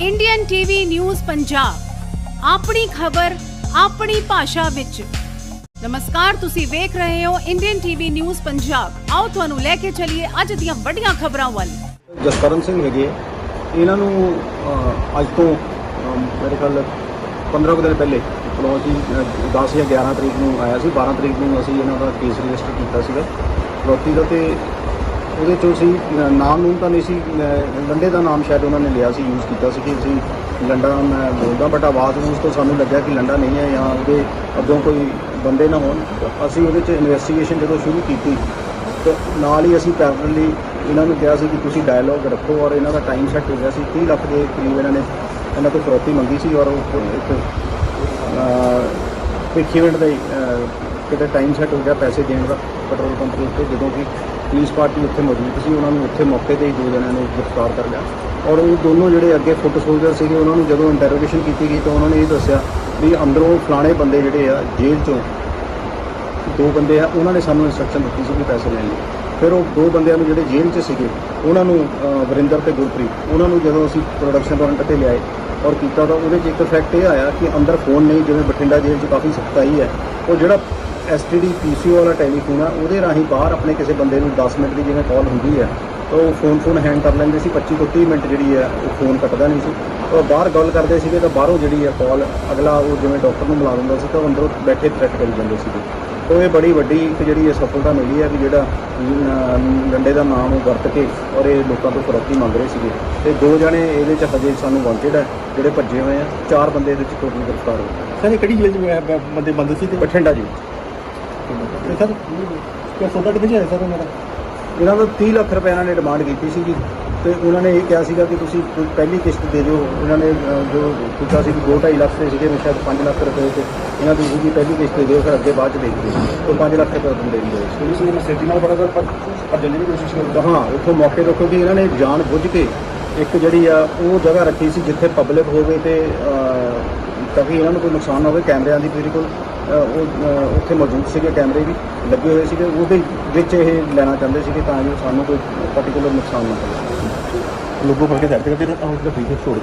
Indian TV news Punjab ਆਪਣੀ ਖਬਰ ਆਪਣੀ ਭਾਸ਼ਾ ਵਿੱਚ। ਨਮਸਕਾਰ ਤੁਸੀਂ ਵੇਖ ਰਹੇ ਹੋ ਇੰਡੀਅਨ ਟੀਵੀ ਨਿਊਜ਼ ਪੰਜਾਬ ਆਓ ਤੁਹਾਨੂੰ ਲੈ ਕੇ ਚੱਲੀਏ ਅੱਜ ਦੀਆਂ ਵੱਡੀਆਂ ਖਬਰਾਂ ਵੱਲ। ਜਸਕਰਨ ਸਿੰਘ ਹੈਗੇ ਇਹਨਾਂ ਨੂੰ ਅਹ, ਅੱਜ ਤੋਂ ਅਹ, ਮੇਰੇ ਖਿਆਲ 15 ਕੁ ਦਿਨ ਪਹਿਲੇ ਮਤਲਬ ਅਸੀਂ 10 ਜਾਂ 11 ਤਰੀਕ ਨੂੰ ਆਇਆ ਸੀ। 12 ਤਰੀਕ ਨੂੰ ਅਸੀਂ ਇਹਨਾਂ ਦਾ ਕੇਸ ਰਜਿਸਟਰ ਕੀਤਾ ਸੀਗਾ। ਫਰੋਤੀ ਦਾ ਤੇ ਉਹਦੇ ਚੋਂ ਅਸੀਂ ਨਾਮ ਨੂੰ ਤਾਂ ਨਹੀਂ ਸੀ ਅਹ, ਲੰਡੇ ਦਾ ਨਾਮ ਸ਼ਾਇਦ ਉਹਨਾਂ ਨੇ ਲਿਆ ਸੀ ਯੂਜ਼ ਕੀਤਾ ਸੀ ਕਿ ਅਸੀਂ ਲੰਡਾ ਮੈਂ ਬੋਲਦਾ ਬਟ ਆਵਾਜ਼ ਉਸ ਤੋਂ ਸਾਨੂੰ ਲੱਗਿਆ ਕਿ ਲੰਡਾ ਨਹੀਂ ਹੈ ਜਾਂ ਉਹਦੇ ਅੱਗੋਂ ਕੋਈ ਬੰਦੇ ਨਾ ਹੋਣ। ਤਾਂ ਅਸੀਂ ਉਹਦੇ 'ਚ ਇਨਵੈਸਟੀਗੇਸ਼ਨ ਜਦੋਂ ਸ਼ੁਰੂ ਕੀਤੀ ਤਾਂ ਨਾਲ ਹੀ ਅਸੀਂ ਪੈਰਲਲੀ ਇਹਨਾਂ ਨੂੰ ਕਿਹਾ ਸੀ ਕਿ ਤੁਸੀਂ ਡਾਇਲੋਗ ਰੱਖੋ ਔਰ ਇਹਨਾਂ ਦਾ ਟਾਈਮ ਸੈੱਟ ਹੋ ਗਿਆ ਸੀ 30 ਲੱਖ ਦੇ ਕਰੀਬ ਇਹਨਾਂ ਨੇ ਇਹਨਾਂ ਤੋਂ ਫਰੋਤੀ ਮੰਗੀ ਸੀ ਔਰ ਉਹ ਇੱਕ ਕੁਇਕ ਇਵੈਂਟ ਦਾ ਕਿਤੇ ਟਾਈਮ ਸੈੱਟ ਹੋ ਗਿਆ ਪੈਸੇ ਦੇਣ ਦਾ ਪੈਟਰੋਲ ਪੰਪ ਦੇ ਉੱਤੇ ਜਦੋਂ ਕਿ ਪੁਲਿਸ ਪਾਰਟੀ ਉੱਥੇ ਮੌਜੂਦ ਸੀ, ਉਹਨਾਂ ਨੂੰ ਉੱਥੇ ਮੌਕੇ ਤੇ ਹੀ ਦੋ ਜਣਿਆਂ ਨੂੰ ਗ੍ਰਿਫਤਾਰ ਕਰ ਲਿਆ। ਔਰ ਉਹ ਦੋਨੋਂ ਜਿਹੜੇ ਅੱਗੇ ਫੁੱਟ ਸੋਲਜਰ ਸੀਗੇ, ਉਹਨਾਂ ਨੂੰ ਜਦੋਂ ਇੰਟਰੋਗੇਸ਼ਨ ਕੀਤੀ ਗਈ ਤਾਂ ਉਹਨਾਂ ਨੇ ਇਹ ਦੱਸਿਆ ਵੀ ਅੰਦਰੋਂ ਫਲਾਣੇ ਬੰਦੇ ਜਿਹੜੇ ਆ ਜੇਲ੍ਹ ਚੋਂ ਦੋ ਬੰਦੇ ਆ, ਉਹਨਾਂ ਨੇ ਸਾਨੂੰ ਇਨਸਟਰਕਸ਼ਨ ਦਿੱਤੀ ਸੀ ਕਿ ਪੈਸੇ ਲੈਣ ਲਈ। ਫਿਰ ਉਹ ਦੋ ਬੰਦਿਆਂ ਨੂੰ ਜਿਹੜੇ ਜੇਲ੍ਹ 'ਚ ਸੀਗੇ, ਉਹਨਾਂ ਨੂੰ ਵਰਿੰਦਰ ਤੇ ਗੁਰਪ੍ਰੀਤ, ਉਹਨਾਂ ਨੂੰ ਜਦੋਂ ਅਸੀਂ ਪ੍ਰੋਡਕਸ਼ਨ ਵਾਰੰਟ ਤੇ ਲਿਆਏ ਔਰ ਕੀਤਾ ਤਾਂ ਉਹਦੇ 'ਚ ਇੱਕ ਫੈਕਟ ਇਹ ਆਇਆ ਕਿ ਅੰਦਰ ਫੋਨ ਨਹੀਂ, ਜਿਵੇਂ ਬਠਿੰਡਾ ਜੇਲ੍ਹ 'ਚ ਕਾਫੀ ਸਖਤਾਈ ਹੈ, ਉਹ ਜਿਹੜਾ ਐਸਟੀਡੀ ਪੀਸੀਓ ਵਾਲਾ ਟੈਲੀਫੋਨ ਆ ਉਹਦੇ ਰਾਹੀਂ ਬਾਹਰ ਆਪਣੇ ਕਿਸੇ ਬੰਦੇ ਨੂੰ 10 ਮਿੰਟ ਦੀ ਜਿਵੇਂ ਕਾਲ ਹੁੰਦੀ ਹੈ ਤਾਂ ਉਹ ਫੋਨ ਫੋਨ ਹੈਂਡ ਕਰ ਲੈਂਦੇ ਸੀ 25 ਤੋਂ 30 ਮਿੰਟ ਜਿਹੜੀ ਹੈ ਉਹ ਫੋਨ ਕੱਟਦਾ ਨਹੀਂ ਸੀ। ਉਹ ਬਾਹਰ ਗੱਲ ਕਰਦੇ ਸੀਗੇ ਤਾਂ ਬਾਹਰੋਂ ਜਿਹੜੀ ਹੈ ਕਾਲ ਅਗਲਾ ਉਹ ਜਿਵੇਂ ਡਾਕਟਰ ਨੂੰ ਮਿਲਾ ਦਿੰਦਾ ਸੀ ਤਾਂ ਉਹ ਅੰਦਰੋਂ ਬੈਠੇ ਥ੍ਰੈਟ ਕਰੀ ਜਾਂਦੇ ਸੀਗੇ। ਉਹ ਇਹ ਬੜੀ ਵੱਡੀ ਇੱਕ ਜਿਹੜੀ ਇਹ ਸਫਲਤਾ ਮਿਲੀ ਹੈ ਵੀ ਜਿਹੜਾ ਲੰਡੇ ਦਾ ਨਾਮ ਉਹ ਵਰਤ ਕੇ ਔਰ ਇਹ ਲੋਕਾਂ ਤੋਂ ਫਰੋਤੀ ਮੰਗ ਰਹੇ ਸੀਗੇ। ਤੇ ਦੋ ਜਣੇ ਇਹਦੇ ਚ ਹਜੇ ਸਾਨੂੰ ਵਾਂਟਡ ਹੈ ਜਿਹੜੇ ਭੱਜੇ ਹੋਏ ਆ ਚਾਰ ਬੰਦੇ ਇਹਦੇ ਚ ਟੋਟਲ ਗ੍ਰਿਫਤਾਰ ਹੋਏ ਸਰ ਇਹ ਕਿਹੜੀ ਜੇਲ੍ਹ ਚ ਬੰਦੇ ਬੰਦ ਸੀ ਤੇ? ਬਠਿੰਡਾ ਜੀ। ਤੇ ਸਰ ਕਿਆ ਸੌਦਾ ਕਿੱਥੇ ਜਾਇਆ ਸਰ ਉਹਨਾਂ ਦਾ? ਇਹਨਾਂ ਦਾ 30 ਲੱਖ ਰੁਪਏ ਇਹਨਾਂ ਨੇ ਡਿਮਾਂਡ ਕੀਤੀ ਸੀਗੀ ਤੇ ਉਹਨਾਂ ਨੇ ਇਹ ਕਿਹਾ ਸੀਗਾ ਕਿ ਤੁਸੀਂ ਕੋਈ ਪਹਿਲੀ ਕਿਸ਼ਤ ਦੇ ਦਿਓ। ਉਹਨਾਂ ਨੇ ਜੋ ਕੀਤਾ ਸੀ ਕਿ 2.5 ਲੱਖ ਦੇ ਸੀਗੇ ਮੈਂ ਸ਼ਾਇਦ 5 ਲੱਖ ਰੁਪਏ ਤੇ ਇਹਨਾਂ ਦੀ ਸੀਗੀ ਪਹਿਲੀ ਕਿਸ਼ਤ ਦੇ ਦਿਓ ਫਿਰ ਅੱਗੇ ਬਾਅਦ ਚ ਦੇਖਦੇ ਉਹ 5 ਲੱਖ ਰੁਪਏ ਤੁਹਾਨੂੰ ਦੇ ਦਿੰਦੇ ਪੁਲਿਸ ਨੇ ਸੇਫਟੀ ਨਾਲ ਬੜਾ ਪਰ ਪਰ ਜਲਦੀ ਦੀ ਕੋਸ਼ਿਸ਼ ਕਰਦਾ ਤਾਂ ਹਾਂ ਉੱਥੋਂ ਮੌਕੇ ਤੋਂ ਕਿਉਂਕਿ ਇਹਨਾਂ ਨੇ ਜਾਣ ਬੁੱਝ ਕੇ ਇੱਕ ਜਿਹੜੀ ਆ ਉਹ ਜਗ੍ਹਾ ਰੱਖੀ ਸੀ ਜਿੱਥੇ ਪਬਲਿਕ ਹੋਵੇ ਤੇ ਅਹ, ਤਾਂ ਕਿ ਇਹਨਾਂ ਨੂੰ ਕੋਈ ਨੁਕਸਾਨ ਨਾ ਹੋਵੇ ਕੈਮਰਿਆਂ ਦੀ ਬਿਲਕੁਲ ਅਹ, ਉਹ ਉੱਥੇ ਮੌਜੂਦ ਸੀਗੇ, ਕੈਮਰੇ ਵੀ ਲੱਗੇ ਹੋਏ ਸੀਗੇ। ਉਹਦੇ ਵਿੱਚ ਇਹ ਲੈਣਾ ਚਾਹੁੰਦੇ ਸੀਗੇ ਤਾਂ ਜੋ ਸਾਨੂੰ ਕੋਈ ਪਾਰਟਿਕੂਲਰ ਨੁਕਸਾਨ ਨਾ ਹੋਵੇ। ਲੋਗੋ ਫੜ ਕੇ ਸਾਈਡ ਤੇ ਕਰਦੇ ਤਾਂ ਉਸ ਦਾ ਛੋੜ